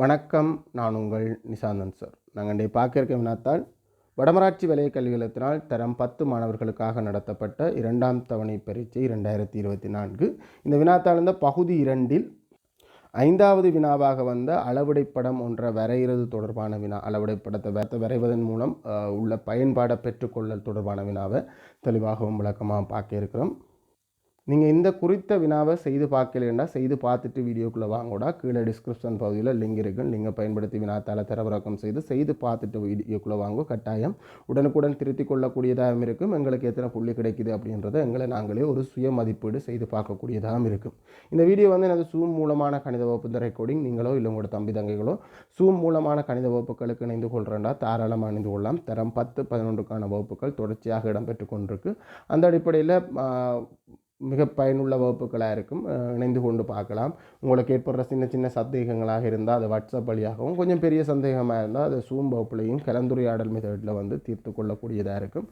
வணக்கம் நான் உங்கள் நிசாந்தன் சார். நாங்கள் இன்றைய பார்க்க வினாத்தால் வடமராட்சி வலய கல்விகளத்தினால் தரம் பத்து மாணவர்களுக்காக நடத்தப்பட்ட இரண்டாம் தவணை பரீட்சை இரண்டாயிரத்தி இருபத்தி நான்கு. இந்த வினாத்தாள் இந்த பகுதி இரண்டில் ஐந்தாவது வினாவாக வந்த அளவுடைப்படம் ஒன்ற வரைகிறது தொடர்பான வினா அளவுடைப்படத்தை வரைவதன் மூலம் உள்ள பயன்பாடை பெற்றுக்கொள்ளல் தொடர்பான வினாவை தெளிவாகவும் விளக்கமாக பார்க்க இருக்கிறோம். நீங்கள் இந்த குறித்த வினாவை செய்து பார்க்கலன்னா செய்து பார்த்துட்டு வீடியோக்குள்ளே வாங்கூடா. கீழே டிஸ்கிரிப்ஷன் பகுதியில் லிங்க் இருக்குது லிங்கை பயன்படுத்தி வினாத்தால் தரவிறக்கம் செய்து செய்து பார்த்துட்டு வீடியோக்குள்ளே வாங்க. கட்டாயம் உடனுக்குடன் திருத்தி கொள்ளக்கூடியதாகவும் இருக்கும். எங்களுக்கு எத்தனை புள்ளி கிடைக்குது அப்படின்றத எங்களை நாங்களே ஒரு சுய மதிப்பீடு செய்து பார்க்கக்கூடியதாகவும் இருக்கும். இந்த வீடியோ வந்து எனது சூம் மூலமான கணித வகுப்பு இந்த ரெக்கார்டிங் நீங்களோ இல்லை உங்களோட தம்பி தங்கைகளோ சூம் மூலமான கணித வகுப்புகளுக்கு இணைந்து கொள்கிறேன்டா தாராளமாக இணைந்து கொள்ளலாம். தரம் பத்து பதினொன்றுக்கான வகுப்புகள் தொடர்ச்சியாக இடம்பெற்று கொண்டிருக்கு. அந்த அடிப்படையில் மிக பயனுள்ள வகுப்புகளாக இருக்கும். இணைந்து கொண்டு பார்க்கலாம். உங்களுக்கு ஏற்படுற சின்ன சின்ன சந்தேகங்களாக இருந்தால் அது வாட்ஸ்அப் வழியாகவும் கொஞ்சம் பெரிய சந்தேகமாக இருந்தால் அது சூம் வகுப்புலையும் கலந்துரையாடல் மெத்தடில் வந்து தீர்த்து கொள்ளக்கூடியதாக இருக்கும்.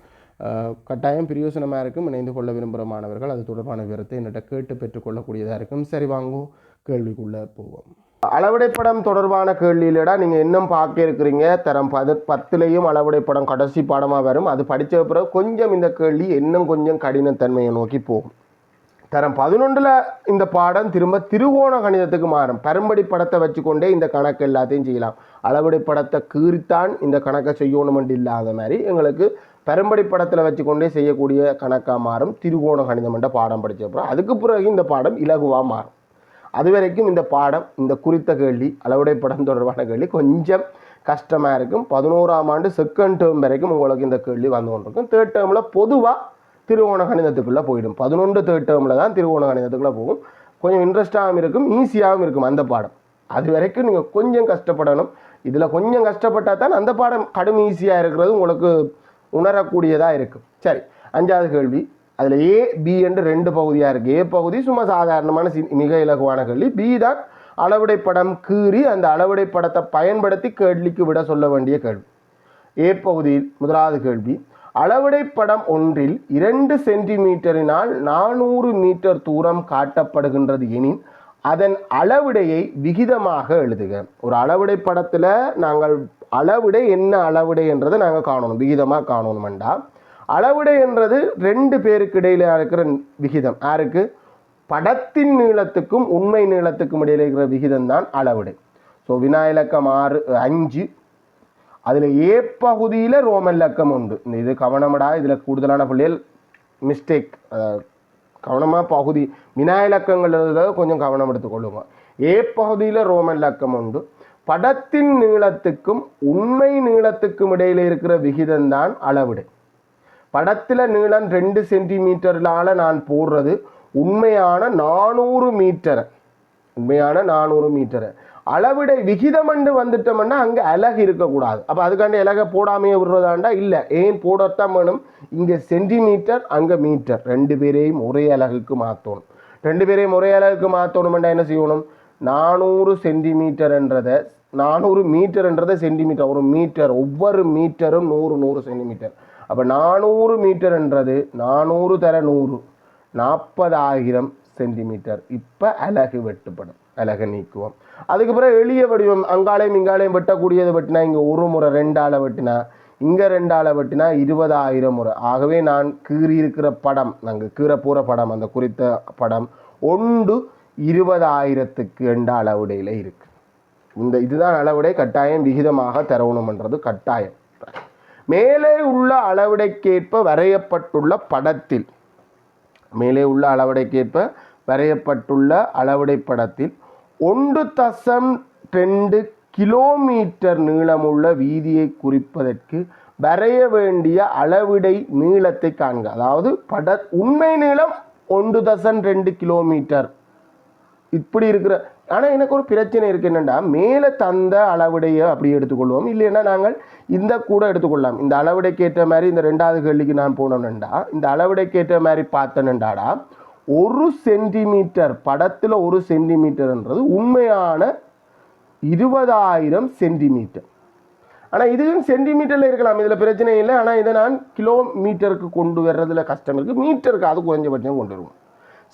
கட்டாயம் பிரியோசனமாக இருக்கும். இணைந்து கொள்ள விரும்புகிற மாணவர்கள் அது தொடர்பான விவரத்தை என்னிட்ட கேட்டு பெற்றுக்கொள்ளக்கூடியதாக இருக்கும். சரி வாங்குவோம் கேள்விக்குள்ளே போவோம். அளவுடைப்படம் தொடர்பான கேள்வியிலடா நீங்கள் இன்னும் பார்க்க இருக்கிறீங்க. தரம் பது பத்துலேயும் அளவுடைப்படம் கடைசி பாடமாக வரும். அது படித்த பிறகு கொஞ்சம் இந்த கேள்வி இன்னும் கொஞ்சம் கடினத்தன்மையை நோக்கி போகும். தரம் பதினொன்றில் இந்த பாடம் திரும்ப திருவோண கணிதத்துக்கு மாறும். பரம்படி படத்தை வச்சுக்கொண்டே இந்த கணக்கு எல்லாத்தையும் செய்யலாம். அளவடை படத்தை கீறித்தான் இந்த கணக்கை செய்யணுமென்று இல்லாத மாதிரி எங்களுக்கு பரம்படி படத்தில் வச்சுக்கொண்டே செய்யக்கூடிய கணக்காக மாறும். திருகோண கணிதம் என்ற பாடம் படித்தப்புறம் அதுக்கு பிறகு இந்த பாடம் இலகுவாக மாறும். அது வரைக்கும் இந்த பாடம் இந்த குறித்த கேள்வி அளவுடை படம் தொடர்பான கேள்வி கொஞ்சம் கஷ்டமாக இருக்கும். பதினோராம் ஆண்டு செகண்ட் டேர்ம் வரைக்கும் உங்களுக்கு இந்த கேள்வி வந்து கொண்டிருக்கும். தேர்ட் டேர்மில் பொதுவாக திருவோண கணிதத்துக்குள்ளே போயிடும். பதினொன்று தேர்ட் டேர்மில் தான் திருவோண கணிதத்துக்குள்ளே போகும். கொஞ்சம் இன்ட்ரெஸ்டாகவும் இருக்கும் ஈஸியாகவும் இருக்கும் அந்த பாடம். அது வரைக்கும் நீங்கள் கொஞ்சம் கஷ்டப்படணும். இதில் கொஞ்சம் கஷ்டப்பட்டால் தான் அந்த பாடம் கடும் ஈஸியாக இருக்கிறது உங்களுக்கு உணரக்கூடியதாக இருக்கும். சரி அஞ்சாவது கேள்வி. அதில் ஏ பி என்று ரெண்டு பகுதியாக இருக்குது ஏ பகுதி சும்மா சாதாரணமான சி மிக இலகுவான கேள்வி. பி தான் அளவுடை படம் கீறி அந்த அளவுடை படத்தை பயன்படுத்தி கேள்விக்கு விட சொல்ல வேண்டிய கேள்வி. ஏ பகுதியில் முதலாவது கேள்வி. அளவடை படம் ஒன்றில் இரண்டு சென்டிமீட்டரினால் நானூறு மீட்டர் தூரம் காட்டப்படுகின்றது எனின் அதன் அளவிடையை விகிதமாக எழுதுக. ஒரு அளவுடை படத்தில் நாங்கள் அளவிடை என்ன அளவிடை என்றதை நாங்கள் காணணும் விகிதமாக காணணுமெண்டா. அளவிடை என்றது ரெண்டு பேருக்கு இடையில இருக்கிற விகிதம். யாருக்கு? படத்தின் நீளத்துக்கும் உண்மை நீளத்துக்கும் இடையில இருக்கிற விகிதம் தான் அளவிடை. ஸோ வினா இலக்கம் ஆறு அஞ்சு அதில் ஏ பகுதியில் ரோமன் லக்கம் உண்டு. இது கவனமடா இதில் கூடுதலான பிள்ளைகள் மிஸ்டேக் கவனமாக பகுதி வினா இலக்கங்கள் கொஞ்சம் கவனம் எடுத்துக்கொள்ளுங்க ஏ பகுதியில் ரோமன் லக்கம் உண்டு. படத்தின் நீளத்துக்கும் உண்மை நீளத்துக்கும் இடையில இருக்கிற விகிதம் தான் படத்தில் நீளம் ரெண்டு சென்டிமீட்டர்லால நான் போடுறது உண்மையான நானூறு மீட்டரை. உண்மையான நானூறு மீட்டரை. அளவிடை விகிதம் என்று வந்துட்டோம்னா அங்கே அலகு இருக்கக்கூடாது. அப்போ அதுக்காண்டி அலகை போடாமையே விடுறதாண்டா? இல்லை. ஏன் போடத்தான் வேணும் இங்கே சென்டிமீட்டர் அங்கே மீட்டர் ரெண்டு பேரையும் ஒரே அலகுக்கு மாற்றணும் ரெண்டு பேரையும் ஒரே அலகுக்கு மாற்றணுமெண்டா என்ன செய்யணும்? நானூறு சென்டிமீட்டர்ன்றதை நானூறு மீட்டர்ன்றதை சென்டிமீட்டர் ஒரு மீட்டர் ஒவ்வொரு மீட்டரும் நூறு நூறு சென்டிமீட்டர் அப்போ நானூறு மீட்டர்ன்றது நானூறு தர நூறு. நாற்பதாயிரம் சென்டிமீட்டர் இப்போ அலகு வெட்டுப்படும். விலக நீக்குவோம். அதுக்கு பிறகு எளிய வடிவம் அங்காலையும் இங்காலையும் வெட்டக்கூடியது வெட்டினா இங்கே ஒரு முறை ரெண்டால வெட்டினா இங்கே ரெண்டால வெட்டினா இருபதாயிரம் முறை. ஆகவே நான் கீறி இருக்கிற படம் நாங்கள் கீற போகிற படம் அந்த குறித்த படம் ஒன்று இருபதாயிரத்துக்கு ரெண்டு அளவுடையில் இருக்கு. இந்த இதுதான் அளவுடை கட்டாயம் விகிதமாக தரணும்ன்றது கட்டாயம். மேலே உள்ள அளவுடைக்கேற்ப வரையப்பட்டுள்ள படத்தில் மேலே உள்ள அளவுடைக்கேற்ப வரையப்பட்டுள்ள அளவுடை படத்தில் ஒன்று தசம் ரெண்டு கிலோமீட்டர் நீளமுள்ள வீதியை குறிப்பதற்கு வரைய வேண்டிய அளவிடை நீளத்தை காண்க. அதாவது பட உண்மை நீளம் ஒன்று தசம் ரெண்டு கிலோமீட்டர். இப்படி இருக்கிற ஆனால் எனக்கு ஒரு பிரச்சனை இருக்குது என்னென்னா மேலே தந்த அளவுடையை அப்படி எடுத்துக்கொள்வோம். இல்லைன்னா நாங்கள் இந்த கூட எடுத்துக்கொள்ளலாம். இந்த அளவுடைக்கு மாதிரி இந்த ரெண்டாவது கேள்விக்கு நான் போனோம்னுண்டா இந்த அளவுடைக்கு மாதிரி பார்த்தேன்னுண்டாடா ஒரு சென்டிமீட்டர் படத்தில் ஒரு சென்டிமீட்டர்ன்றது உண்மையான இருபதாயிரம் சென்டிமீட்டர். ஆனால் இதுவும் சென்டிமீட்டரில் இருக்கலாம் இதில் பிரச்சனை இல்லை. ஆனால் இதை நான் கிலோமீட்டருக்கு கொண்டு வர்றதுல கஷ்டம் இருக்குது மீட்டருக்கு அது குறைஞ்சபட்சம் கொண்டு வருவோம்.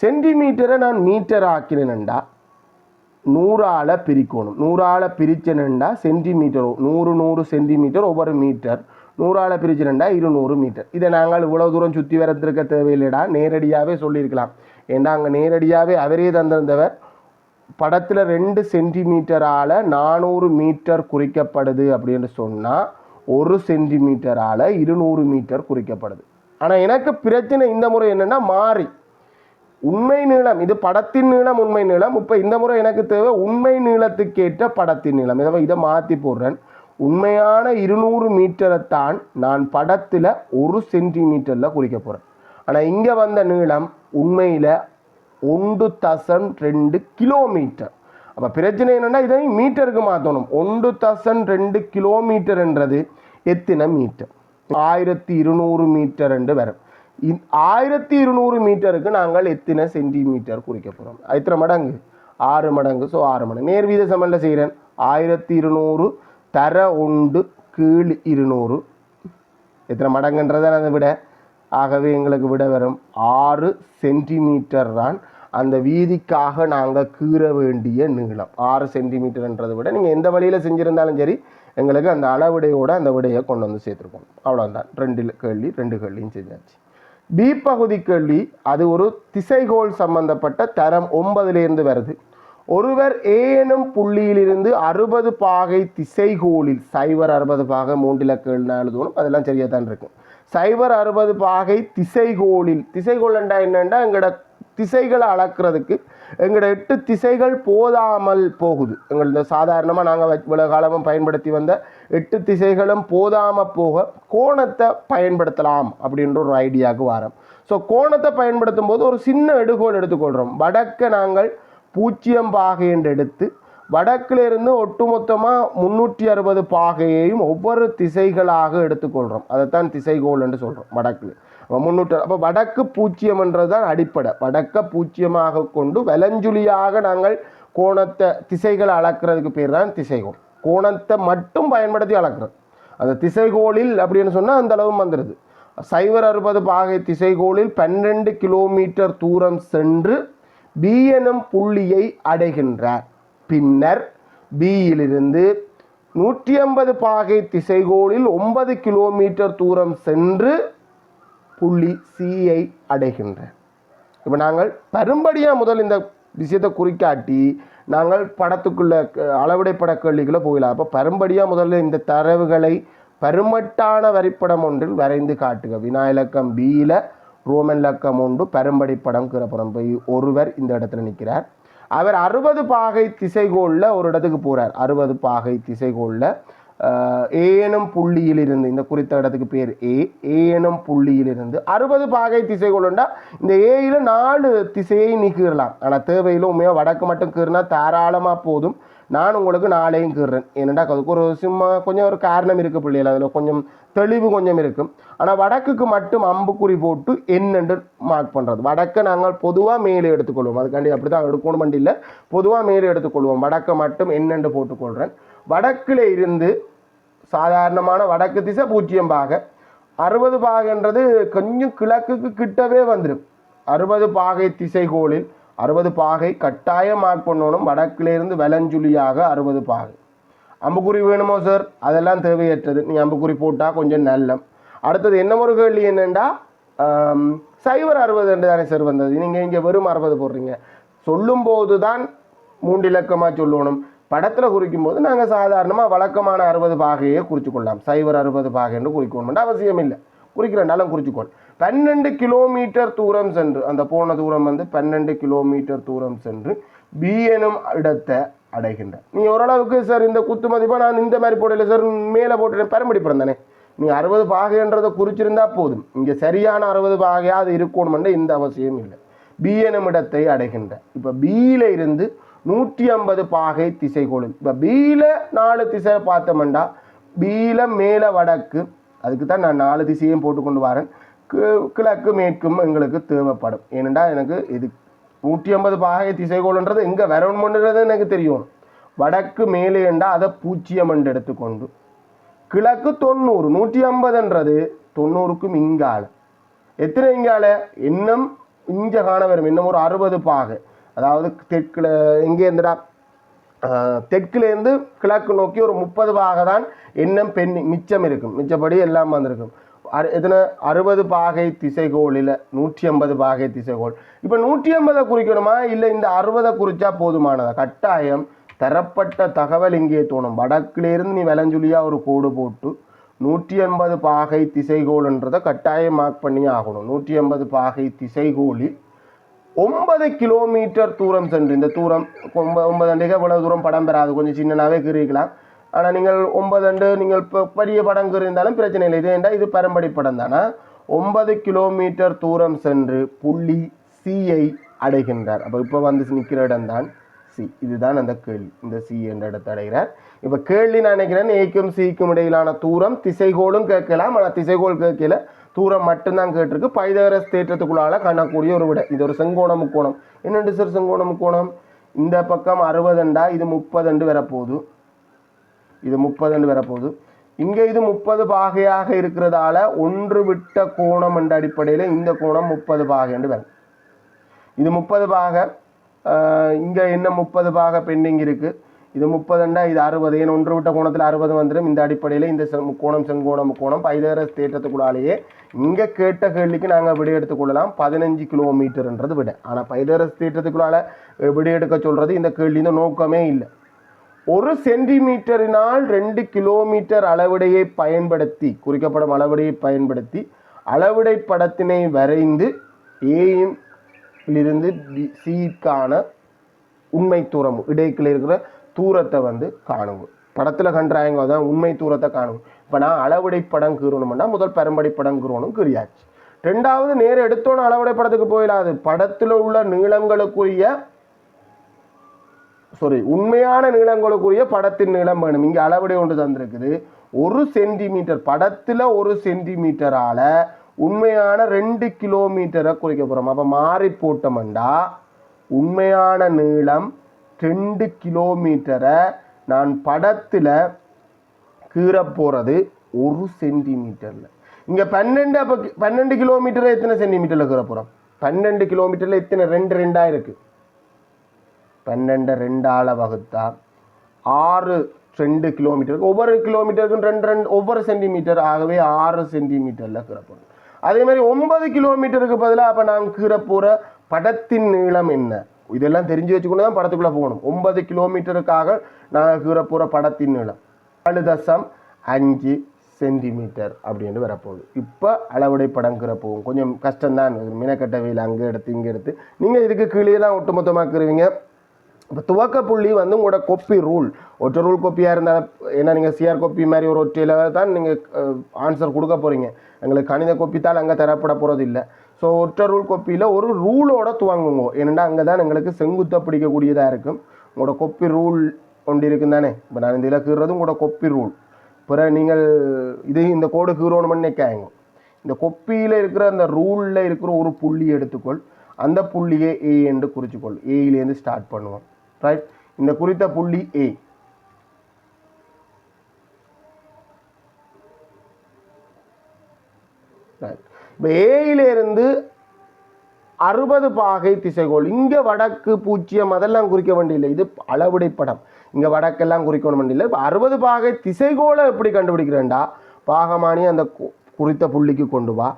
சென்டிமீட்டரை நான் மீட்டர் ஆக்கினேன்டா நூறால் பிரிக்கணும். நூறால் பிரிச்சனுண்டா சென்டிமீட்டர் நூறு நூறு சென்டிமீட்டர் ஒவ்வொரு மீட்டர். நூறால பிரிச்சனுண்டா இருநூறு மீட்டர். இதை நாங்கள் இவ்வளோ தூரம் சுற்றி வரத்திருக்க தேவையில்லைடா. நேரடியாகவே சொல்லியிருக்கலாம். ஏன்னா அங்கே நேரடியாகவே அவரே தந்திருந்தவர். படத்தில் ரெண்டு சென்டிமீட்டரால் நானூறு மீட்டர் குறிக்கப்படுது அப்படின்னு சொன்னால் ஒரு சென்டிமீட்டரால் இருநூறு மீட்டர் குறிக்கப்படுது. ஆனால் எனக்கு பிரச்சனை இந்த முறை என்னென்னா மாறி. உண்மை நீளம் இது படத்தின் நீளம் உண்மை நீளம். இப்போ இந்த முறை எனக்கு தேவை உண்மை நீளத்துக்கேற்ற படத்தின் நீளம். இதை இதை மாற்றி போடுறேன். உண்மையான இருநூறு மீட்டரை தான் நான் படத்தில் ஒரு சென்டிமீட்டரில் குறிக்க போகிறேன் ஆனால் இங்கே வந்த நீளம் உண்மையில் ஒன்று தசன் ரெண்டு கிலோமீட்டர். அப்போ பிரச்சனை என்னென்னா இதை மீட்டருக்கு மாற்றணும் ஒன்று தசன் ரெண்டு கிலோமீட்டர்ன்றது எத்தனை மீட்டர்? ஆயிரத்தி இருநூறு மீட்டர் என்று வரும். இ- ஆயிரத்தி இருநூறு மீட்டருக்கு நாங்கள் எத்தனை சென்டிமீட்டர் குறிக்க போகிறோம் எத்தனை மடங்கு? ஆறு மடங்கு. ஸோ ஆறு மடங்கு. நேர்வீத சமனில் செய்கிறேன். ஆயிரத்தி இருநூறு தர உண்டு கீழ் இருநூறு. எத்தனை மடங்குன்றதை அதை விட. ஆகவே எங்களுக்கு விட வரும் ஆறு சென்டிமீட்டர் தான். அந்த வீதிக்காக நாங்கள் கீற வேண்டிய நீளம். ஆறு சென்டிமீட்டர்ன்றதை விட நீங்கள் எந்த வழியில் செஞ்சுருந்தாலும் சரி எங்களுக்கு அந்த அளவுடையோட அந்த விடையை கொண்டு வந்து சேர்த்துருக்கோம். அவ்வளோதான் ரெண்டு கேள்வி ரெண்டு கேள்வியும் செஞ்சாச்சு. பி பகுதி கேள்வி அது ஒரு திசைகோள் சம்பந்தப்பட்ட தரம் ஒன்பதுலேருந்து வருது. ஒருவர் ஏனும் புள்ளியிலிருந்து அறுபது பாகை திசைகோளில் சைபர் அறுபது பாகை மூன்றிலக்கேள்னா எழுதணும் அதெல்லாம் சரியாக தான் இருக்கும். சைபர் அறுபது பாகை திசைகோளில் திசைகோள்ண்டா என்னென்னா எங்களோட திசைகளை அளக்கிறதுக்கு எங்களோட எட்டு திசைகள் போதாமல் போகுது. எங்களோட சாதாரணமாக நாங்கள் இவ்வளோ காலமும் பயன்படுத்தி வந்த எட்டு திசைகளும் போதாமல் போக கோணத்தை பயன்படுத்தலாம் அப்படின்ற ஒரு ஐடியாவுக்கு வரோம். ஸோ கோணத்தை பயன்படுத்தும் போது ஒரு சின்ன எடுகோல் எடுத்துக்கொள்கிறோம் வடக்க நாங்கள் பூஜ்ஜியம் பாகை என்று எடுத்து வடக்குல இருந்து ஒட்டுமொத்தமாக முந்நூற்றி அறுபது பாகையையும் ஒவ்வொரு திசைகளாக எடுத்துக்கொள்கிறோம் அதைத்தான் திசைகோள் என்று சொல்கிறோம் வடக்கு முன்னூற்று அப்போ வடக்கு பூச்சியம்ன்றது தான் அடிப்படை. வடக்க பூச்சியமாக கொண்டு வலஞ்சுழியாக நாங்கள் கோணத்தை திசைகளை அளக்கிறதுக்கு பேர் தான் திசைகோள். கோணத்தை மட்டும் பயன்படுத்தி அளக்கிறது அந்த திசைகோளில் அப்படின்னு சொன்னால் அந்த அளவு வந்துடுது சைவர் அறுபது பாகை திசைகோளில் பன்னெண்டு கிலோமீட்டர் தூரம் சென்று பி எனும் புள்ளியை அடைகின்றார். பின்னர் பியிலிருந்து நூற்றி ஐம்பது பாகை திசைகோளில் ஒன்பது கிலோமீட்டர் தூரம் சென்று புள்ளி சியை அடைகின்றார். இப்போ நாங்கள் பெரும்படியாக முதல் இந்த விஷயத்தை குறிக்காட்டி நாங்கள் படத்துக்குள்ள அளவிடை அளவிடைப்பட கேள்விகளை போகலாம். அப்போ பெரும்படியாக முதல்ல இந்த தரவுகளை பருமட்டான வரிப்படம் ஒன்றில் வரைந்து காட்டுக. வினா இலக்கம் பியில் ரோமன் லக்கம் உண்டு பெரும்படி படம் கீறப்புறம் போய் ஒருவர் இந்த இடத்துல நிற்கிறார் அவர் அறுபது பாகை திசைகோளில் ஒரு இடத்துக்கு போகிறார் அறுபது பாகை திசைகோளில் ஏனும் புள்ளியிலிருந்து இந்த குறித்த இடத்துக்கு பேர் ஏ ஏனும் புள்ளியிலிருந்து அறுபது பாகை திசைகோளுண்டா இந்த ஏயில் நாலு திசையை நீக்கிடலாம். ஆனால் தேவையில் உண்மையாக வடக்கு மட்டும் கீறினா தாராளமாக போதும். நான் உங்களுக்கு நாளையும் கீறேன். ஏனெண்டா அதுக்கு ஒரு சும்மா கொஞ்சம் ஒரு காரணம் இருக்குது பிள்ளைகள். அதில் கொஞ்சம் தெளிவு கொஞ்சம் இருக்கும் ஆனால் வடக்குக்கு மட்டும் அம்புக்குறி போட்டு என்னென்று மார்க் பண்ணுறது வடக்கை நாங்கள் பொதுவாக மேலே எடுத்துக்கொள்வோம். அதுக்காண்டி அப்படி தான் எடுக்கணும் வண்டி இல்லை. பொதுவாக மேலே எடுத்துக்கொள்வோம். வடக்கை மட்டும் என்னென்று போட்டுக்கொள்கிறேன் வடக்கில் இருந்து சாதாரணமான வடக்கு திசை பூஜ்ஜியம் பாக. அறுபது பாகன்றது கொஞ்சம் கிழக்குக்கு கிட்டவே வந்துடும் அறுபது பாகை திசைகோளில் அறுபது பாகை கட்டாயம் மார்க் பண்ணணும். வடக்கிலிருந்து வலஞ்சுழியாக அறுபது பாகை. அம்புக்குறி வேணுமோ சார் அதெல்லாம் தேவையற்றது. நீங்கள் அம்புக்குறி போட்டால் கொஞ்சம் நல்லம். அடுத்தது என்ன ஒரு கேள்வி என்னென்னா சைவர் அறுபது என்று தானே சார் வந்தது. நீங்கள் இங்கே வெறும் அறுபது போடுறீங்க. சொல்லும்போது தான் மூன்றிலக்கமாக சொல்லணும். படத்தில் குறிக்கும் போது நாங்கள் சாதாரணமாக வழக்கமான அறுபது பாகையை குறித்து கொள்ளலாம் சைவர் அறுபது பாகை என்று குறிக்கணும் அவசியம் இல்லை குறிக்கிறனாலும் குறிச்சுக்கொள். பன்னெண்டு கிலோமீட்டர் தூரம் சென்று அந்த போன தூரம் வந்து பன்னெண்டு கிலோமீட்டர் தூரம் சென்று பி எனும் இடத்தை அடைகின்ற நீ ஓரளவுக்கு சார் இந்த குத்து மதிப்பாக நான் இந்த மாதிரி போடல சார் மேலே போட்டுட்டேன். பெரும்படி பிறந்தானே. நீ அறுபது பாகைன்றதை குறிச்சிருந்தா போதும். இங்கே சரியான அறுபது பாகையாக அது இருக்கணுமென்ற இந்த அவசியம் இல்லை. பி எனும் இடத்தை அடைகின்ற இப்போ பியில இருந்து நூற்றி ஐம்பது பாகை திசைகோளும். இப்போ பியில நாலு திசை பார்த்தோம்டா. பியில மேலே வடக்கு. அதுக்கு தான் நான் நாலு திசையும் போட்டு கொண்டு வரேன். கிழக்கு மேற்கும் எங்களுக்கு தேவைப்படும். ஏனென்றால் எனக்கு இது நூற்றி ஐம்பது பாகை திசைகோளுன்றது. எங்கே வரணும்ன்றது எனக்கு தெரியும். வடக்கு மேலே என்றால் அதை பூஜ்ஜியம் என்று எடுத்துக்கொண்டு. கிழக்கு தொண்ணூறு நூற்றி ஐம்பதுன்றது தொண்ணூறுக்கும் இங்கால. எத்தனை இங்கால? இன்னும் இஞ்ச காண வரும். இன்னும் ஒரு அறுபது பாகை. அதாவது தெற்குல இங்கே இருந்துடா தெற்குலேருந்து கிழக்கு நோக்கி ஒரு முப்பது பாகை தான் இன்னும் பெண் மிச்சம் இருக்கும். மிச்சப்படி எல்லாம் வந்திருக்கும். அறு எத்தனை அறுபது பாகை திசைகோளில் நூற்றி ஐம்பது பாகை திசைகோள். இப்போ நூற்றி ஐம்பதை குறிக்கணுமா? இல்லை இந்த அறுபதை குறித்தா போதுமானதா? கட்டாயம் தரப்பட்ட தகவல் இங்கே தோணும். வடக்கிலிருந்து நீ விலஞ்சுலியாக ஒரு கோடு போட்டு நூற்றி ஐம்பது பாகை திசைகோள்ன்றதை கட்டாயம் மார்க் பண்ணி ஆகணும். நூற்றி ஐம்பது பாகை திசைகோளில் ஒன்பது கிலோமீட்டர் தூரம் சென்று இந்த தூரம் ஒன்பது ஒன்பது அண்டுக்கு இவ்வளவு தூரம் படம் பெறாது. கொஞ்சம் சின்னனாவே கீறிக்கலாம் ஆனால் நீங்கள் ஒன்பது அண்டு நீங்கள் இப்போ பெரிய படம் இருந்தாலும் பிரச்சனை இல்லை. இது ஏன்டா இது பரம்படி படம் தானா? ஒன்பது கிலோமீட்டர் தூரம் சென்று புள்ளி சியை அடைகின்றார். அப்போ இப்போ வந்து நிற்கிற இடம்தான் சி இதுதான் அந்த கேள்வி. இந்த சி என்ற இடத்தை அடைகிறார். இப்போ கேள்வி நான் நினைக்கிறேன் ஏக்கும் சிக்கும் இடையிலான தூரம் திசைகோளும் கேட்கலாம். ஆனால் திசைகோள் கேட்கல. தூரம் மட்டும்தான் கேட்டிருக்கு. பைதகரஸ் தேற்றத்துக்குள்ளால காணக்கூடிய ஒரு விட. இது ஒரு செங்கோண முக்கோணம் என்னென்று சார் செங்கோண முக்கோணம் இந்த பக்கம் அறுபதுண்டா இது முப்பதுண்டு வரப்போகுது. இது முப்பதுண்டு வரப்போகுது இங்கே இது முப்பது பாகையாக இருக்கிறதால ஒன்று விட்ட கோணம் என்ற அடிப்படையில் இந்த கோணம் முப்பது பாகைன்னு வரும். இது முப்பது பாகை இங்கே என்ன முப்பது பாகை பெண்டிங் இருக்குது இது முப்பதுண்டா இது அறுபது. ஏன்னா ஒன்று விட்ட கோணத்தில் அறுபது வந்துடும் இந்த அடிப்படையில் இந்த கோணம் செங்கோணம் கோணம் பைதகரஸ் தேற்றத்துக்குள்ளாலேயே இங்கே கேட்ட கேள்விக்கு நாங்கள் விடை எடுத்துக்கொள்ளலாம் பதினஞ்சு கிலோமீட்டர்ன்றது விட. ஆனால் பைதகரஸ் தேற்றத்துக்குள்ளால் விடை எடுக்க சொல்கிறது இந்த கேள்வியின் நோக்கமே இல்லை. ஒரு சென்டிமீட்டரினால் ரெண்டு கிலோமீட்டர் அளவிடையை பயன்படுத்தி குறிக்கப்படும் அளவிடையை பயன்படுத்தி அளவிடை படத்தினை வரைந்து ஏயிலிருந்து பி சிக்கான உண்மை தூரம் இடைக்கில் இருக்கிற தூரத்தை வந்து காணுங்க படத்தில் கண்டாயங்க தான் உண்மை தூரத்தை காணுங்க இப்போ நான் அளவிடை படம் கீறணும்னா முதல் பெரும்படி படம் கீறணும் கிரியாச்சு ரெண்டாவது நேரம் எடுத்தோன்னு அளவிடை படத்துக்கு போயிடாது. படத்தில் உள்ள நீளங்களுக்குரிய சாரி உண்மையான நீளங்களுக்குரிய படத்தின் நீளம் வேணும். இங்கே அளவிடை ஒன்று தந்திருக்குது. ஒரு சென்டிமீட்டர் படத்தில் ஒரு சென்டிமீட்டரால் உண்மையான ரெண்டு கிலோமீட்டரை குறைக்க போகிறோம் அப்போ மாறி போட்டோம்டா உண்மையான நீளம் ரெண்டு கிலோமீட்டரை நான் படத்தில் கீற போகிறது ஒரு சென்டிமீட்டரில் இங்கே பன்னெண்டு அப்போ பன்னெண்டு கிலோமீட்டரை எத்தனை சென்டிமீட்டரில் கீற போகிறோம் பன்னெண்டு கிலோமீட்டரில் எத்தனை? ரெண்டு ரெண்டாக இருக்குது பன்னெண்டு ரெண்டால் வகுத்தா ஆறு ரெண்டு கிலோமீட்டருக்கு ஒவ்வொரு கிலோமீட்டருக்கும் ரெண்டு ரெண்டு ஒவ்வொரு சென்டிமீட்டர் ஆகவே ஆறு சென்டிமீட்டரில் கீறப்படும் அதே மாதிரி ஒன்பது கிலோமீட்டருக்கு பதிலாக அப்போ நான் கீற போகிற படத்தின் நீளம் என்ன? இதெல்லாம் தெரிஞ்சு வச்சுக்கொண்டு தான் படத்துக்குள்ளே போகணும். ஒன்பது கிலோமீட்டருக்காக நாங்கள் கீற போகிற படத்தின் நீளம். நாலு தசம் அஞ்சு சென்டிமீட்டர் அப்படின்னு வரப்போகுது. இப்போ அளவுடை படம் கீற போகும் கொஞ்சம் கஷ்டம்தான். மினக்கட்ட வெயில் அங்கே எடுத்து இங்கே எடுத்து நீங்கள் இதுக்கு கீழே தான் ஒட்டுமொத்தமாக இருக்கிறீங்க இப்போ துவக்க புள்ளி வந்து உங்களோட கொப்பி ரூல் ஒற்றை ரூல் கொப்பியாக இருந்தால் ஏன்னா நீங்கள் சிஆர் கொப்பி மாதிரி ஒரு ஒற்றையில் தான் நீங்கள் ஆன்சர் கொடுக்க போகிறீங்க எங்களுக்கு கணித கொப்பித்தால் அங்கே தரப்பட போகிறது இல்லை. ஸோ ஒற்றை ரூல் கொப்பியில் ஒரு ரூலோட துவங்குங்க. ஏன்னா அங்கே தான் எங்களுக்கு செங்குத்தை பிடிக்கக்கூடியதாக இருக்கும். உங்களோட கொப்பி ரூல் கொண்டு இருக்கும் தானே? இப்போ நான் இந்த இலக்குறது உங்களோட கொப்பி ரூல் பிறகு நீங்கள் இது இந்த கோடு கீரோணும்னு நினைக்காங்க இந்த கொப்பியில் இருக்கிற அந்த ரூலில் இருக்கிற ஒரு புள்ளி எடுத்துக்கொள். அந்த புள்ளியை ஏ என்று குறிச்சிக்கொள். ஏயிலேருந்து ஸ்டார்ட் பண்ணுவோம். ரைட் இந்த குறித்த புள்ளி ஏ ரைட் இப்போ ஏயிலிருந்து அறுபது பாகை திசைகோள். இங்கே வடக்கு பூஜ்ஜியம் அதெல்லாம் குறிக்க வேண்டியதில்லை இது அளவுடை படம் இங்கே வடக்கெல்லாம் குறிக்கணும் வேண்டியதில்லை இப்போ அறுபது பாகை திசைகோளை எப்படி கண்டுபிடிக்கிறேன்டா? பாகமானி அந்த கு- குறித்த புள்ளிக்கு கொண்டு வா.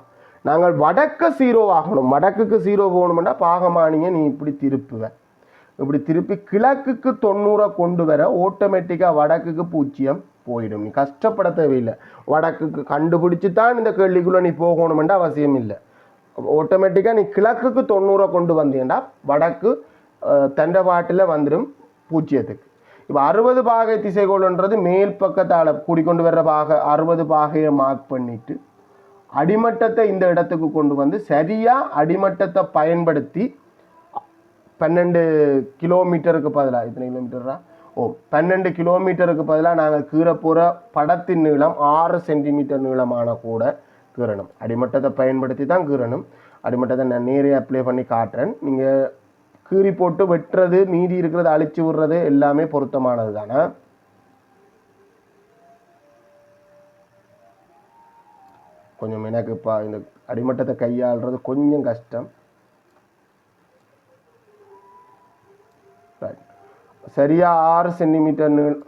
நாங்கள் வடக்க சீரோ ஆகணும் வடக்குக்கு சீரோ போகணும்னா பாகமானியை நீ இப்படி திருப்புவ. இப்படி திருப்பி கிழக்குக்கு தொண்ணூறை கொண்டு வர ஆட்டோமேட்டிக்காக வடக்குக்கு பூஜ்ஜியம் போயிடும். நீ கஷ்டப்பட தேவையில்லை. வடக்குக்கு கண்டுபிடிச்சி தான் இந்த கேள்விக்குள்ளே நீ போகணுமென்ற அவசியம் இல்லை. ஆட்டோமேட்டிக்காக நீ கிழக்குக்கு தொண்ணூறை கொண்டு வந்தீங்கன்னா வடக்கு தண்ட பாட்டில் வந்துடும் பூஜ்ஜியத்துக்கு. இப்போ அறுபது பாகை திசைகோளுன்றது மேல் பக்கத்தால் கூடிக்கொண்டு வர்ற பாகை அறுபது பாகையை மார்க் பண்ணிவிட்டு அடிமட்டத்தை இந்த இடத்துக்கு கொண்டு வந்து சரியாக அடிமட்டத்தை பயன்படுத்தி பன்னெண்டு கிலோமீட்டருக்கு பதிலாக இத்தனை கிலோமீட்டரா ஓ பன்னெண்டு கிலோமீட்டருக்கு பதிலாக நாங்கள் கீற போகிற படத்தின் நீளம் ஆறு சென்டிமீட்டர் நீளமான கூட கீறணும். அடிமட்டத்தை பயன்படுத்தி தான் கீறணும். அடிமட்டத்தை நான் நேரே அப்ளை பண்ணி காட்டுறேன். நீங்கள் கீறி போட்டு வெட்டுறது மீதி இருக்கிறத அழிச்சு விடுறது எல்லாமே பொருத்தமானது தானே கொஞ்சம் எனக்கு இப்போ இந்த அடிமட்டத்தை கையாளுறது கொஞ்சம் கஷ்டம். சரியா ஆறு சென்டிமீட்டர் நீளம்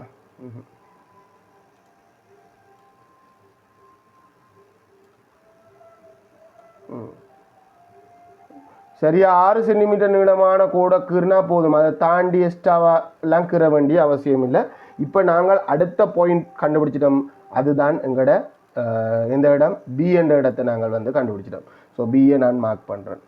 சரியா ஆறு சென்டிமீட்டர் நீளமான கூட கீறினா போதும். அதை தாண்டி எக்ஸ்ட்ராவெல்லாம் கீற வேண்டிய அவசியம் இல்லை. இப்போ நாங்கள் அடுத்த பாயிண்ட் கண்டுபிடிச்சிட்டோம். அதுதான் எங்களோட இந்த எந்த இடம்? பி என்ற இடத்தை நாங்கள் வந்து கண்டுபிடிச்சிட்டோம். ஸோ பிஏ நான் மார்க் பண்ணுறேன்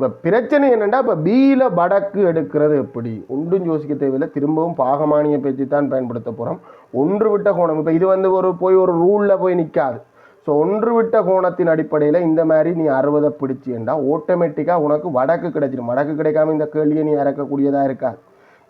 இப்போ பிரச்சனை என்னென்னா இப்போ பியில் வடக்கு எடுக்கிறது எப்படி? ஒன்றும் யோசிக்க தேவையில்லை. திரும்பவும் பாகமானிய பேச்சு தான் பயன்படுத்த போகிறோம் ஒன்று விட்ட கோணம். இப்போ இது வந்து ஒரு போய் ஒரு ரூலில் போய் நிற்காது ஸோ ஒன்று விட்ட கோணத்தின் அடிப்படையில் இந்த மாதிரி நீ அறுபதை பிடிச்சின்னா ஆட்டோமேட்டிக்காக உனக்கு வடக்கு கிடைச்சிடும் வடக்கு கிடைக்காம இந்த கேள்வியை நீ இறக்கக்கூடியதாக இருக்காது.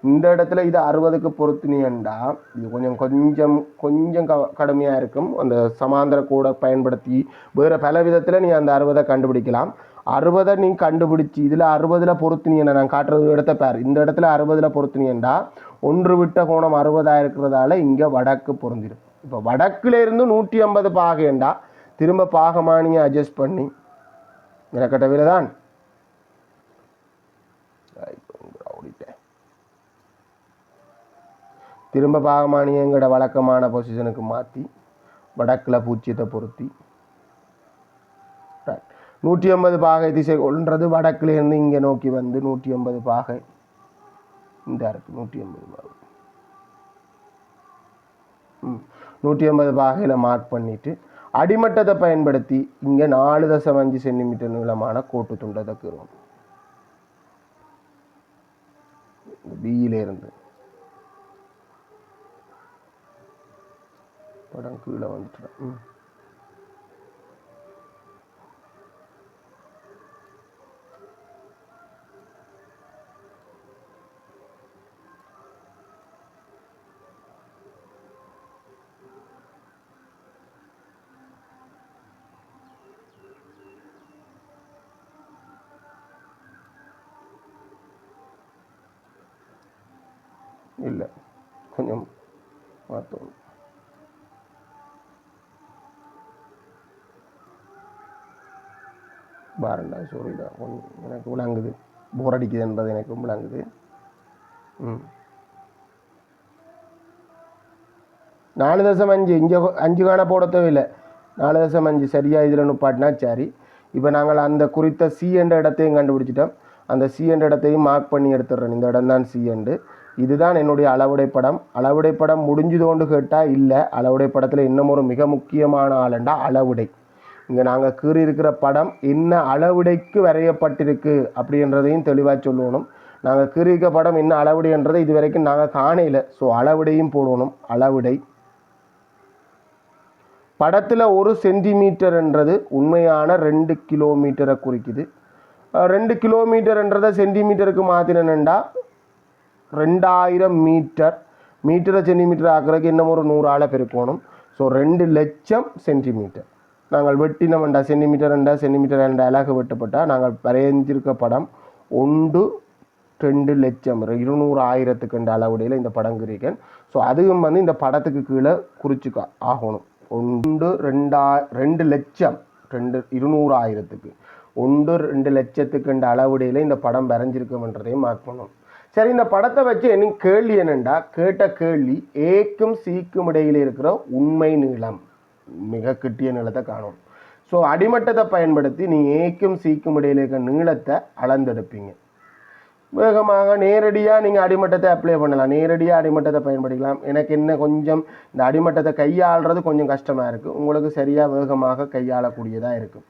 இந்த இடத்துல இது அறுபதுக்கு பொருத்தினியண்டா இது கொஞ்சம் கொஞ்சம் கொஞ்சம் க கடுமையாக இருக்கும். அந்த சமாந்திர கூட பயன்படுத்தி வேறு பல விதத்தில் நீ அந்த அறுபதை கண்டுபிடிக்கலாம். அறுபதை நீ கண்டுபிடிச்சி இதில் அறுபதில் பொருத்தினியன நான் காட்டுறது இடத்த பேர். இந்த இடத்துல அறுபதில் பொருத்தினியண்டா ஒன்று விட்ட கோணம் அறுபதாக இருக்கிறதால இங்கே வடக்கு பொருந்திடும். இப்போ வடக்குலேருந்து நூற்றி ஐம்பது பாகைண்டா திரும்ப பாகமானியை அட்ஜஸ்ட் பண்ணி எனக்கட்ட தான் திரும்ப பாகமானியங்கிற வழக்கமான பொசிஷனுக்கு மாற்றி வடக்கில் பூச்சியத்தை பொருத்தி நூற்றி ஐம்பது பாகை திசை வடக்குலேருந்து இங்கே நோக்கி வந்து நூற்றி ஐம்பது பாகை. இந்த இருக்குது நூற்றி ஐம்பது பாகை. ம். நூற்றி ஐம்பது பாகையில் மார்க் பண்ணிவிட்டு அடிமட்டத்தை பயன்படுத்தி இங்கே நாலு தசம் அஞ்சு சென்டிமீட்டர் நீளமான கோட்டு துண்டை கீறுவோம் பியிலேருந்து படம் கீழே வந்துட்டுறேன் ம். தோணும். பாருண்டா சாரிடா கொஞ்சம் எனக்கு விளங்குது. போர் அடிக்குது என்பது எனக்கு விளங்குது. ம். நாலு தசம் அஞ்சு. இங்கே அஞ்சு காண போட தேவையில்லை. நாலு தசம் அஞ்சு. சரியாக இதில் நுப்பாட்டினா சரி. இப்போ நாங்கள் அந்த குறித்த சி என்ற இடத்தையும் கண்டுபிடிச்சிட்டோம். அந்த சி என்ற இடத்தையும் மார்க் பண்ணி எடுத்துடுறேன். இந்த இடம் தான் சி எண்டு. இதுதான் என்னுடைய அளவுடை படம் அளவுடை படம் முடிஞ்சுதோண்டு கேட்டால் இல்லை. அளவுடை படத்தில் இன்னும் ஒரு மிக முக்கியமான ஆளுண்டா அளவுடை. இங்கே நாங்கள் கீறியிருக்கிற படம் என்ன அளவுடைக்கு வரையப்பட்டிருக்கு அப்படின்றதையும் தெளிவாக சொல்லணும். நாங்கள் கீறியிருக்க படம் என்ன அளவுடைன்றதை இது வரைக்கும் நாங்கள் காணையில் ஸோ அளவுடையும் போடணும். அளவுடை. படத்தில் ஒரு சென்டிமீட்டர்ன்றது உண்மையான ரெண்டு கிலோமீட்டரை குறிக்குது. ரெண்டு கிலோமீட்டர்ன்றதை சென்டிமீட்டருக்கு மாற்றினேன்டா ரெண்டாயிரம் மீட்டர் மீட்டரை சென்டிமீட்டர் ஆக்குறதுக்கு இன்னும் ஒரு நூறு ஆளை பெருக்கணும். ஸோ ரெண்டு லட்சம் சென்டிமீட்டர். நாங்கள் வெட்டினம் ரெண்டா சென்டிமீட்டர் ரெண்டா சென்டிமீட்டர் ரெண்டு அழகு வெட்டப்பட்டால் நாங்கள் வரைஞ்சிருக்க படம் ஒன்று ரெண்டு லட்சம் இருநூறு ஆயிரத்துக்கு ரெண்டு அளவுடையில் இந்த படம் குறிக்கேன் ஸோ அதுவும் வந்து இந்த படத்துக்கு கீழே குறிச்சுக்க ஆகணும். ஒன்று ரெண்டா ரெண்டு லட்சம் ரெண்டு இருநூறு ஆயிரத்துக்கு. ஒன்று ரெண்டு லட்சத்துக்கு ரெண்டு அளவுடையில் இந்த படம் வரைஞ்சிருக்கும்ன்றதையும் மார்க் பண்ணணும். சரி இந்த படத்தை வச்சு என்ன கேள்வி என்னண்டா? கேட்ட கேள்வி ஏக்கும் சீக்கும் இடையில் இருக்கிற உண்மை நீளம். மிக கிட்டிய நீளத்தை காணும். ஸோ அடிமட்டத்தை பயன்படுத்தி நீ ஏக்கும் சீக்கும் இடையில் இருக்கிற நீளத்தை அளந்தெடுப்பீங்க. வேகமாக நேரடியாக நீங்கள் அடிமட்டத்தை அப்ளை பண்ணலாம். நேரடியாக அடிமட்டத்தை பயன்படுத்தலாம் எனக்கு என்ன கொஞ்சம் இந்த அடிமட்டத்தை கையாளுறது கொஞ்சம் கஷ்டமாக இருக்குது உங்களுக்கு சரியாக வேகமாக கையாளக்கூடியதாக இருக்கும்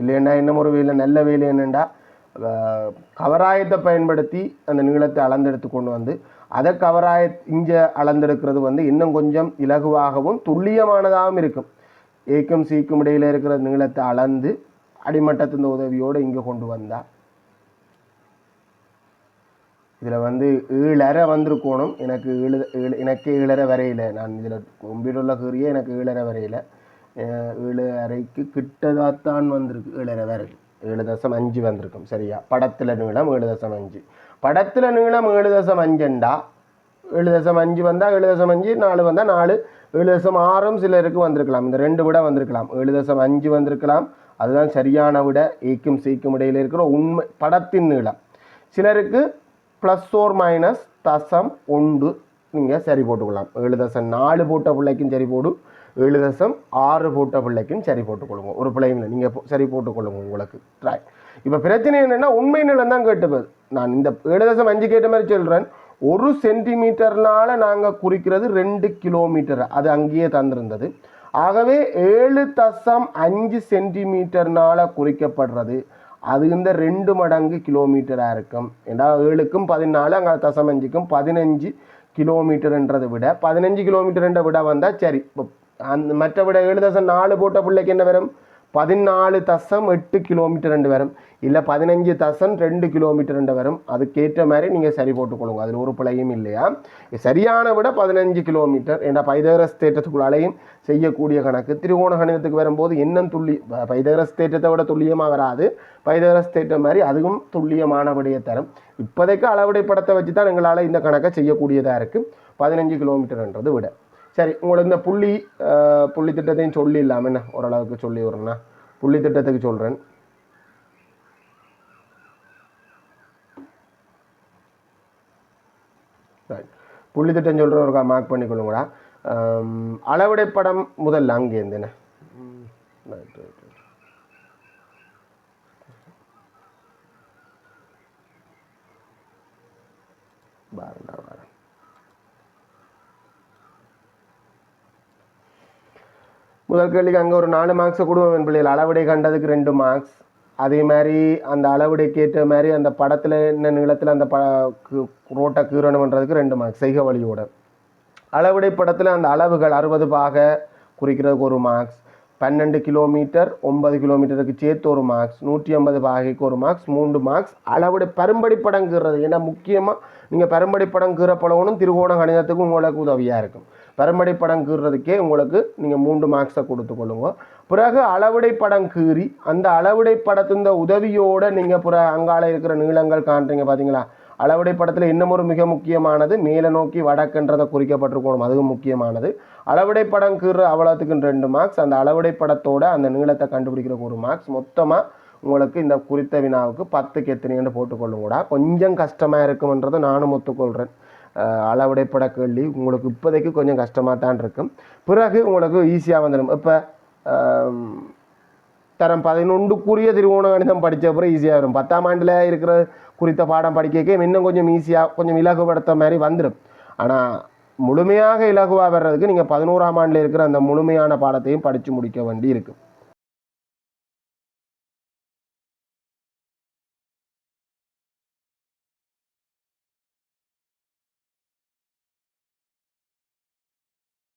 இல்லைன்னா இன்னும் ஒரு வேலை நல்ல வேலை என்னென்னா கவராயத்தை பயன்படுத்தி அந்த நீளத்தை அளந்தெடுத்து கொண்டு வந்து அதை கவராய இங்கே அளந்தெடுக்கிறது வந்து இன்னும் கொஞ்சம் இலகுவாகவும் துல்லியமானதாகவும் இருக்கும். ஏக்கும் சீக்கும் இடையில இருக்கிற நீளத்தை அளந்து அடிமட்டத்தின் உதவியோடு இங்கே கொண்டு வந்தால் இதில் வந்து ஈழற வந்திருக்கணும். எனக்கு ஈழ எனக்கு ஈழற வரையில நான் இதில் கம்ப்யூட்டரில் கீறியே எனக்கு ஈழற வரையில. ஏழு அரைக்கு கிட்டதாத்தான் வந்திருக்கு ஏழரை வரை. ஏழு தசம் அஞ்சு வந்திருக்கும் சரியா? படத்தில் நீளம் ஏழு தசம் அஞ்சு. படத்தில் நீளம் ஏழு தசம் அஞ்சுண்டா? ஏழு தசம் அஞ்சு வந்தால் ஏழு தசம் அஞ்சு நாலு வந்தால் நாலு. ஏழு தசம் ஆறும் சிலருக்கு வந்திருக்கலாம். இந்த ரெண்டு விட வந்திருக்கலாம். ஏழு தசம் அஞ்சு வந்திருக்கலாம். அதுதான் சரியான விட ஏக்கும் சீக்கும் இடையில் இருக்கிற உண்மை படத்தின் நீளம். சிலருக்கு ப்ளஸ் ஓர் மைனஸ் தசம் ஒன்று நீங்கள் சரி போட்டுக்கலாம். ஏழு தசம் நாலு போட்ட பிள்ளைக்கும் சரி போடும். ஏழு தசம் ஆறு போட்ட பிள்ளைக்கும் சரி போட்டுக்கொள்ளுங்க ஒரு பிள்ளைங்கள நீங்கள் சரி போட்டுக்கொள்ளுங்க உங்களுக்கு. ட்ரை இப்போ பிரச்சனை என்னென்னா உண்மை நிலம் தான் கேட்டுப்பது. நான் இந்த ஏழு தசம் அஞ்சு கேட்ட மாதிரி சொல்கிறேன் ஒரு சென்டிமீட்டர்னால நாங்கள் குறிக்கிறது ரெண்டு கிலோமீட்டர். அது அங்கேயே தந்திருந்தது. ஆகவே ஏழு தசம் அஞ்சு சென்டிமீட்டர்னால குறிக்கப்படுறது. அது இந்த ரெண்டு மடங்கு கிலோமீட்டராக இருக்கும். ஏன்னா ஏழுக்கும் பதினாலு அங்கே தசம் அஞ்சுக்கும் பதினஞ்சு கிலோமீட்டர்ன்றதை விட பதினஞ்சு கிலோமீட்டர்ன்ற விட வந்தால் சரி. இப்போ அந்த மற்ற விட ஏழு தசம் நாலு போட்ட பிள்ளைக்கு என்ன வரும்? பதினாலு தசம் எட்டு கிலோமீட்டர் ரெண்டு வரும். இல்லை பதினஞ்சு தசம் ரெண்டு கிலோமீட்டர் ரெண்டு வரும். அதுக்கேற்ற மாதிரி நீங்கள் சரி போட்டுக்கொள்ளுங்க. அதில் ஒரு பிழையும் இல்லையா? சரியான விட பதினஞ்சு கிலோமீட்டர் என்ற பைதகரஸ் தேற்றத்துக்குள்ளாலையும் செய்யக்கூடிய கணக்கு. திரிகோண கணிதத்துக்கு வரும்போது இன்னும் துள்ளி பைதகரஸ் தேற்றத்தை விட துல்லியமாக வராது. பைதகரஸ் தேற்றம் மாதிரி அதுவும் துல்லியமான விடையை தரும். இப்போதைக்கு அளவுடை படத்தை வச்சு தான் எங்களால் இந்த கணக்கை செய்யக்கூடியதாக இருக்குது பதினஞ்சு கிலோமீட்டர்ன்றது விட. சரி உங்களுக்கு இந்த புள்ளி புள்ளி திட்டத்தையும் சொல்லிடலாம் என்ன? ஓரளவுக்கு சொல்லி விட்றேன்னா புள்ளி திட்டத்துக்கு சொல்கிறேன் புள்ளி திட்டம் சொல்கிற ஒரு மார்க் பண்ணிக்கொள்ளுங்கடா. அம், படம் முதல்ல அங்கேருந்து என்ன? ம், பாருடா முதல் கேள்விக்கு அங்கே ஒரு நாலு மார்க்ஸை கொடுவோம் பிள்ளைகள். அளவுடை கண்டதுக்கு ரெண்டு மார்க்ஸ் அதே மாதிரி அந்த அளவிடைக்கு ஏற்ற மாதிரி அந்த படத்தில் என்ன நீளத்தில் அந்த ப ரோட்டை ரோட்டை பண்ணுறதுக்கு ரெண்டு மார்க்ஸ் செய்க வழியோட அளவிடை படத்தில் அந்த அளவுகள் அறுபது பாக குறிக்கிறதுக்கு ஒரு மார்க்ஸ் பன்னெண்டு கிலோமீட்டர் ஒன்பது கிலோமீட்டருக்கு சேர்த்து ஒரு மார்க்ஸ் நூற்றி ஐம்பது பாகைக்கு ஒரு மார்க்ஸ் மூன்று மார்க்ஸ் அளவுடைய பெரும்படி படங்கிறது ஏன்னா முக்கியமாக நீங்கள் பெரும்படி படங்கிற பழகணும் திருவோண கணிதத்துக்கு உங்களுக்கு உதவியாக இருக்கும். பரும்படி படம் கீறதுக்கே உங்களுக்கு நீங்கள் மூன்று மார்க்ஸை கொடுத்து கொள்ளுங்க. பிறகு அளவிடை படம் கீறி அந்த அளவிடை படத்தின் உதவியோட நீங்கள் புற அங்கால இருக்கிற நீளங்கள் காண்றீங்க பார்த்தீங்களா அளவுடை படத்தில் இன்னும் ஒரு மிக முக்கியமானது மேலே நோக்கி வடக்குன்றதை குறிக்கப்பட்டிருக்கணும். அதுவும் முக்கியமானது. அளவிடை படம் கீறு அவ்வளோத்துக்கு ரெண்டு மார்க்ஸ் அந்த அளவுடை படத்தோட அந்த நீளத்தை கண்டுபிடிக்கிற ஒரு மார்க்ஸ் மொத்தமாக உங்களுக்கு இந்த குறித்த வினாவுக்கு பத்துக்கு எத்தனைன்னு போட்டுக்கொள்ளுங்கடா கொஞ்சம் கஷ்டமாக இருக்கும்ன்றதை நானும் ஒத்துக்கொள்கிறேன் அளவுடைப்பட அளவிடை கேள்வி. உங்களுக்கு இப்போதைக்கு கொஞ்சம் கஷ்டமாக தான் இருக்கும். பிறகு உங்களுக்கு ஈஸியாக வந்துடும். இப்போ தரம் பதினொன்றுக்குரிய திருவோண கணிதம் படித்த அப்புறம் ஈஸியாக வரும். பத்தாம் ஆண்டில் இருக்கிற குறித்த பாடம் படிக்க இன்னும் கொஞ்சம் ஈஸியாக கொஞ்சம் இலகுபடுத்த மாதிரி வந்துடும். ஆனால் முழுமையாக இலகுவாக வர்றதுக்கு நீங்கள் பதினோராம் ஆண்டில் இருக்கிற அந்த முழுமையான பாடத்தையும் படித்து முடிக்க வேண்டி இருக்குது